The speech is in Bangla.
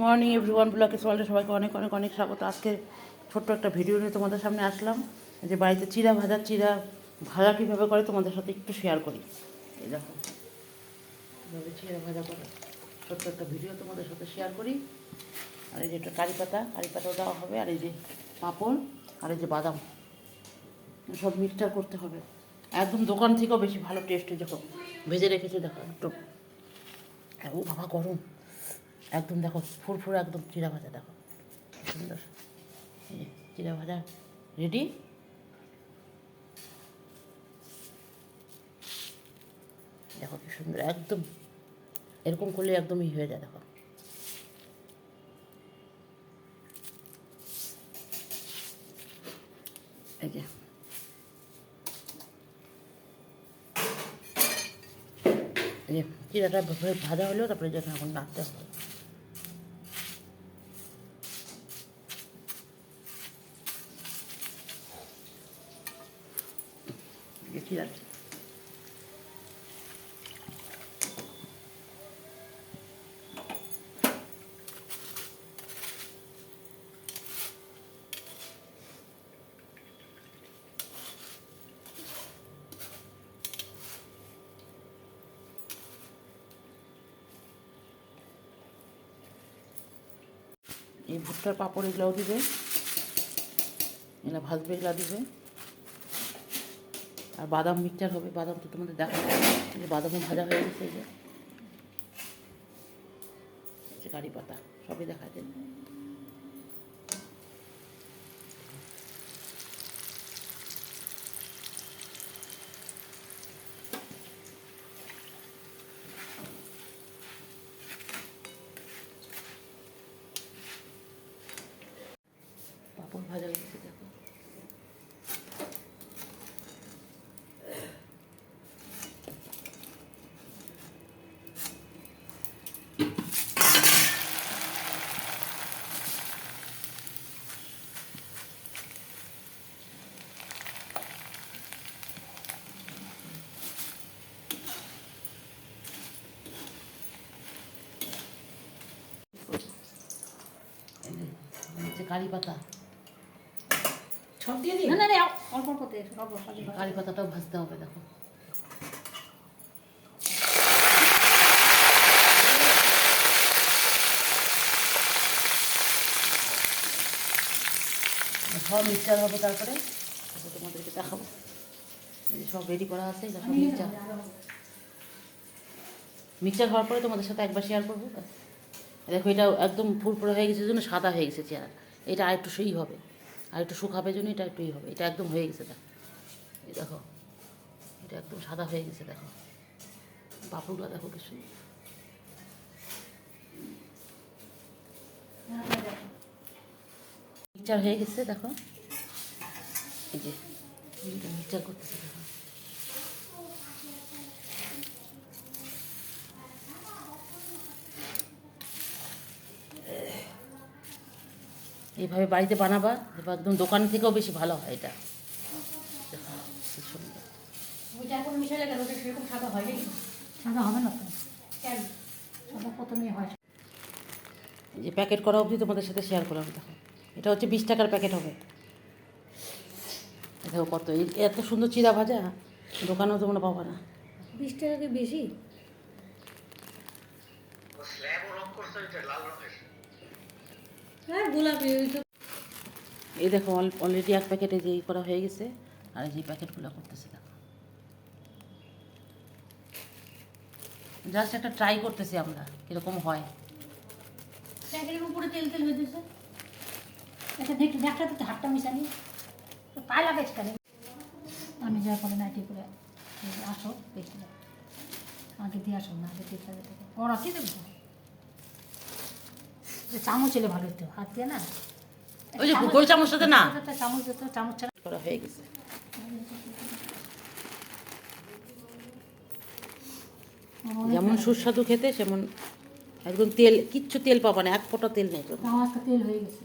মর্নিং এভরিওয়ান ব্লকে সোয়ালটা সবাইকে অনেক অনেক অনেক স্বাগত। আজকে ছোট্ট একটা ভিডিও নিয়ে তোমাদের সামনে আসলাম। যে বাড়িতে চিরা ভাজা চিরা ভাজা কীভাবে করে তোমাদের সাথে একটু শেয়ার করি। এই দেখো, কীভাবে চিরা ভাজা করে। ছোট্ট একটা ভিডিও তোমাদের সাথে শেয়ার করি। আর এই যে একটা কারি পাতা, কারি পাতাও দেওয়া হবে। আর এই যে পাঁপড়, আর এই যে বাদাম। সব মিক্সচার করতে হবে। একদম দোকান থেকেও বেশি ভালো টেস্টে যখন ভেজে রেখেছে, দেখো একটু ও বাবা, গরম। একদম দেখো, ফুরফুরে একদম চিরা ভাজা, দেখো। সুন্দর। চিরা ভাজা রেডি দেখো কি সুন্দর, একদম, এরকম করলে একদমই হয়ে যায়, দেখো। চিরাটা ভাজা হলেও তারপরে যেন এখন নাড়তে হবে। যে চিরা এই ভুট্টার পাঁপড় এগুলাও দিবে। এগুলো ভাজবে এগুলা দিবে। আর বাদাম মিক্সচার হবে, বাদাম তো তোমাদের দেখা বাদামও ভাজা হয়ে গেছে যে কারি পাতা, সবই দেখা যায়। পাঁপড় ভাজা হয়ে গেছে, দেখো এই যে, এই যে কারি পাতা সব দিয়ে দিই না না না অল্প অল্প অল্প অল্প কারি পাতাটাও ভাজতে হবে দেখো। সব মিক্সচার হবে তারপরে। তোমাদেরকে দেখাবো। সব রেডি করা আছে সব মিক্সচার মিক্সচার হওয়ার পরে তোমাদের সাথে একবার শেয়ার করব। দেখো এটা একদম ফুরফুরে হয়ে গেছে জন্য সাদা হয়ে গেছে চেয়ার এটা আর একটু সেই হবে। আর একটু শুকাবে জন্য এটা একটু ই হবে। এটা একদম হয়ে গেছে, দেখো। দেখো। এটা একদম সাদা হয়ে গেছে, দেখো। পাপড়গুলো দেখো কি সুন্দর। মিক্সচার হয়ে গেছে, দেখো। এই যে, মিক্সচার করতেছে, দেখো। এইভাবে বাড়িতে বানাবা এবার একদম দোকান থেকেও বেশি ভালো হয় এটা। সাদা হয় হবে না তো। সাদা প্রথমেই হয়। যে প্যাকেট করা অবধি তোমাদের সাথে শেয়ার করলাম দেখো। এটা হচ্ছে বিশ টাকার প্যাকেট হবে। দেখো কত এত সুন্দর চিরা ভাজা দোকানেও তোমরা পাবা না। বিশ টাকা কি বেশি? হ্যাঁ গোলাপি এই দেখো অলরেডি এক প্যাকেটে যে করা হয়ে গেছে আর যে প্যাকেটগুলো করতেছে দেখো। জাস্ট একটা ট্রাই করতেছি আমরা কীরকম হয়। প্যাকেটের উপরে তেল তেল হয়ে এটা দেখা তো হাতটা মিশানি আমি যা করে নাইটি করে? আসো দেখি আগে দিয়ে আসো না আগে দেখতে দেখতে কড়া কি দেবো? যে চামচ এলে ভালো হতো হাত দিয়ে না? ওই যে গোল চামচটাতে না? চামচ দিত চামচ করা হয়ে গেছে। যেমন সুস্বাদু খেতে সেমন একদম তেল কিচ্ছু তেল পাবা না এক ফোঁটা তেল নেই তেল হয়ে গেছে।